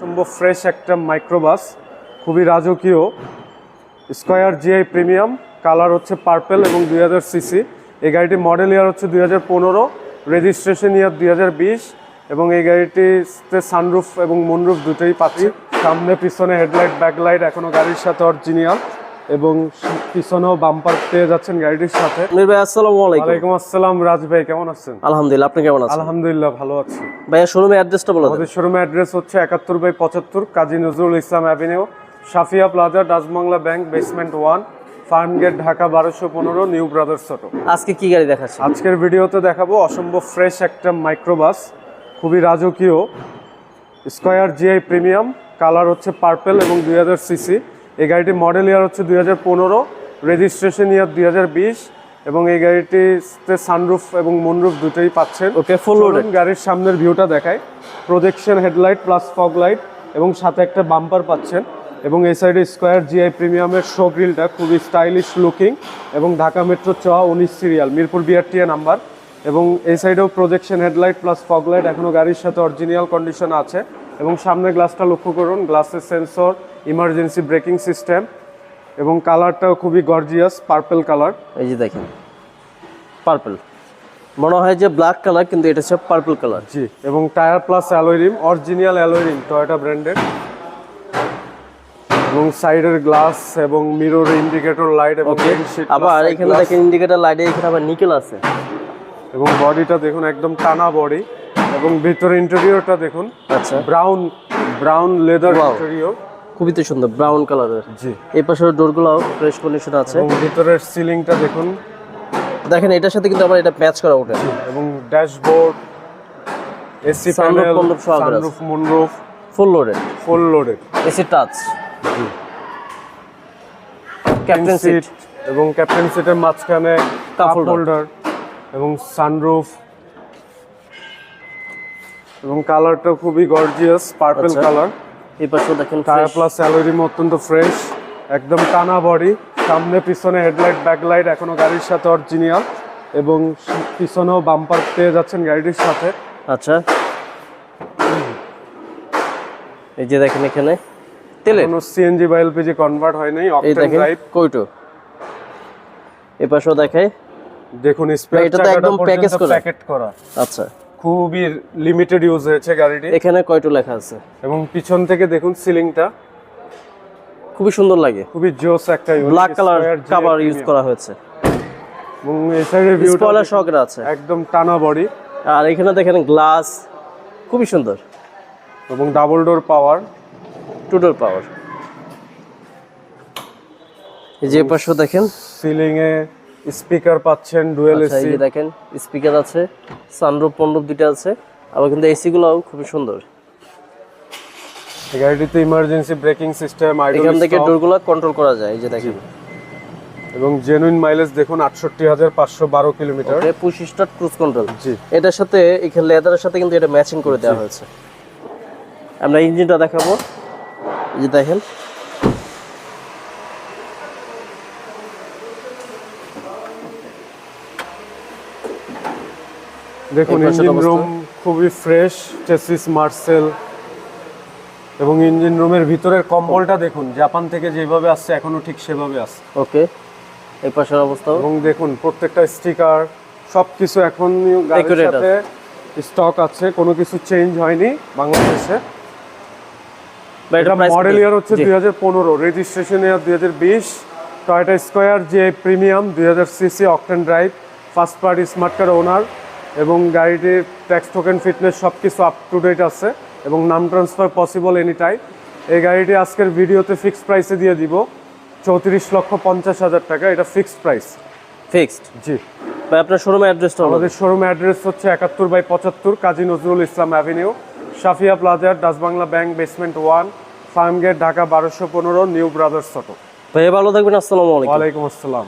সম্ভব ফ্রেশ একটা মাইক্রোবাস খুবই রাজকীয়। স্কোয়ার জিআই প্রিমিয়াম কালার হচ্ছে পার্পেল এবং দুই হাজার সিসি এই গাড়িটি মডেল ইয়ার হচ্ছে দুই হাজার পনেরো রেজিস্ট্রেশন ইয়ার দুই হাজার বিশ এবং এই গাড়িটিতে সানরুফ এবং মুনরুফ দুটোই পাচ্ছি। সামনে, পিছনে হেডলাইট ব্যাকলাইট এখনও গাড়ির সাথে অরিজিনাল এবং পিছনেও বাম্পার পেয়ে যাচ্ছেন গাড়িটির সাথে। আমির ভাই আসসালামু আলাইকুম। ওয়ালাইকুম আসসালাম রাজ ভাই কেমন আছেন? আলহামদুলিল্লাহ আপনি কেমন আছেন? আলহামদুলিল্লাহ ভালো আছি। ভাইয়া শোরুমের অ্যাড্রেসটা বলে আমাদের শোরুমের অ্যাড্রেস হচ্ছে একাত্তর বাই পঁচাত্তর Kazi Nazrul Islam Avenue Safia Plaza Dutch Bangla Bank basement one Farm Gate Dhaka বারোশো পনেরো নিউ ব্রাদার্স অটো আজকে কি গাড়ি দেখাচ্ছেন? আজকের ভিডিওতে দেখাবো অসম্ভব ফ্রেশ একটা মাইক্রোবাস খুবই রাজকীয় স্কয়ার জিআই প্রিমিয়াম কালার হচ্ছে পার্পেল এবং দুই হাজার সিসি এই গাড়িটির মডেল ইয়ার হচ্ছে দুই হাজার পনেরো রেজিস্ট্রেশন ইয়ার দুই হাজার বিশ এবং এই গাড়িটিতে সানরুফ এবং মুনরুফ দুটোই পাচ্ছেন। ওকে ফুল গাড়ির সামনের ভিউটা দেখায় projection headlight plus fog light এবং সাথে একটা বাম্পার পাচ্ছেন এবং এই সাইডে স্কোয়ার জিআই প্রিমিয়ামের শো গ্রিলটা খুবই স্টাইলিশ লুকিং এবং ঢাকা মেট্রো চ উনিশ সিরিয়াল মিরপুর বিআরটিএ নাম্বার এবং এই সাইডেও projection headlight plus fog light এখনও গাড়ির সাথে অরিজিনাল কন্ডিশন আছে। এবং সামনে গ্লাসটা লক্ষ্য করুন গ্লাসের সেন্সর ইমার্জেন্সি ব্রেকিং সিস্টেম এবং কালারটাও খুবই গর্জিয়াস পার্পেল কালার এই যে দেখেন পার্পল মনে হয় যে ব্ল্যাক কালার কিন্তু এটা হচ্ছে পার্পল কালার জি এবং tyre plus alloy rim original alloy rim Toyota ব্র্যান্ডের এবং সাইডের গ্লাস এবং মিরর ইন্ডিকেটর লাইট এবং আবার এখানে দেখেন ইন্ডিকেটর লাইটে এখানে আবার নিকেল আছে। এবং বডিটা দেখুন একদম টানা বডি এবং ভিতরে ইন্টেরিয়রটা দেখুন। আচ্ছা। Brown brown leather. ইন্টেরিয়র খুবই তো সুন্দর ব্রাউন কালারের জি। এই পাশের ডোরগুলোও ফ্রেশ কন্ডিশন আছে। এবং ভিতরের সিলিংটা দেখুন। দেখেন এটার সাথে কিন্তু আবার এটা ম্যাচ করা ওঠে। এবং dashboard AC panel sunroof moonroof full loaded full loaded AC touch captain seat এবং ক্যাপ্টেন সিটের মাঝখানে কাপ হোল্ডার এবং সানরুফ এবং কালারটা খুবই গর্জিয়াস পার্পল। কালার এই পাশেও দেখেন টায়ার। প্লাস স্যালোরিম অত্যন্ত ফ্রেশ একদম টানা বডি সামনে পিছনে হেডলাইট ব্যাকলাইট এখনও গাড়ির সাথে অরিজিনাল এবং পিছনেও বাম্পার পেয়ে যাচ্ছেন গাড়িটির সাথে। আচ্ছা। এই যে দেখেন এখানে। তেলের কোনো সিএনজি বা এলপিজি কনভার্ট হয় নাই অকটেন ড্রাইভ কইটো? এই পাশেও দেখায় দেখুন স্পেয়ার এটা তো একদম package করা। প্যাকেট করা। আচ্ছা। খুবই লিমিটেড ইউজ হয়েছে গাড়িটি। এখানে কয়টো লেখা আছে? এবং পিছন থেকে দেখুন সিলিংটা খুবই সুন্দর লাগে। খুবই জোস একটা ব্ল্যাক কালার কাভার ইউজ করা হয়েছে। এবং এই ভিউটা স্পয়লার সহকারে আছে। একদম টানা বডি আর এখানে দেখেন গ্লাস খুবই সুন্দর। এবং ডাবল ডোর পাওয়ার টুডোর পাওয়ার এই যে পাশেও দেখেন। সিলিং এ স্পিকার পাচ্ছেন ডুয়েল আচ্ছা এই এসি। যে দেখেন স্পিকার আছে সানরুফ পন্ডব দুটো আছে আবার কিন্তু এসি গুলোও খুবই সুন্দর। এই গাড়িটিতে ইমার্জেন্সি ব্রেকিং সিস্টেম এখান থেকে ডোরগুলো কন্ট্রোল করা যায় এই যে দেখেন। এবং জেনুইন মাইলেজ দেখুন আটষট্টি হাজার পাঁচশো বারো kilometre push start cruise control জি। এটার সাথে এখানে লেদারের সাথে কিন্তু এটা ম্যাচিং করে দেওয়া হয়েছে। আমরা ইঞ্জিনটা দেখাবো। এই যে দেখেন দেখুন ইঞ্জিন রুম খুবই ফ্রেশ চেসিস মার্সেল এবং ইঞ্জিন রুমের ভিতরের কম্বলটা দেখুন জাপান থেকে যেভাবে আসছে এখনও ঠিক সেভাবে আসছে। ওকে এই পাশের অবস্থা। এবং দেখুন প্রত্যেকটা স্টিকার সবকিছু এখন গাড়ির সাথে স্টক আছে কোনো কিছু চেঞ্জ হয়নি বাংলাদেশে। এটা মডেল ইয়ার হচ্ছে। দুই হাজার পনেরো রেজিস্ট্রেশন ইয়ার দুই হাজার বিশ টয়টা স্কোয়ার যে প্রিমিয়াম দুই হাজার CC octane drive first party smart car owner এবং গাড়িটির ট্যাক্স টোকেন ফিটনেস সব কিছু আপ টু ডেট আছে এবং নাম ট্রান্সফার পসিবল এনি টাইম এই গাড়িটি আজকের ভিডিওতে ফিক্সড প্রাইসে দিয়ে দিব। চৌত্রিশ লক্ষ পঞ্চাশ হাজার টাকা। এটা ফিক্সড প্রাইস ফিক্সড জি। ভাই আপনার শোরুমের অ্যাড্রেসটা আমাদের শোরুম অ্যাড্রেস হচ্ছে একাত্তর বাই পঁচাত্তর কাজী নজরুল ইসলাম অ্যাভিনিউ সাফিয়া প্লাজার Dutch Bangla Bank basement one Farm Gate Dhaka বারোশো পনেরো নিউ ব্রাদার্স অটো ভাই ভালো থাকবেন আসসালামু আলাইকুম। ওয়ালাইকুম আসসালাম।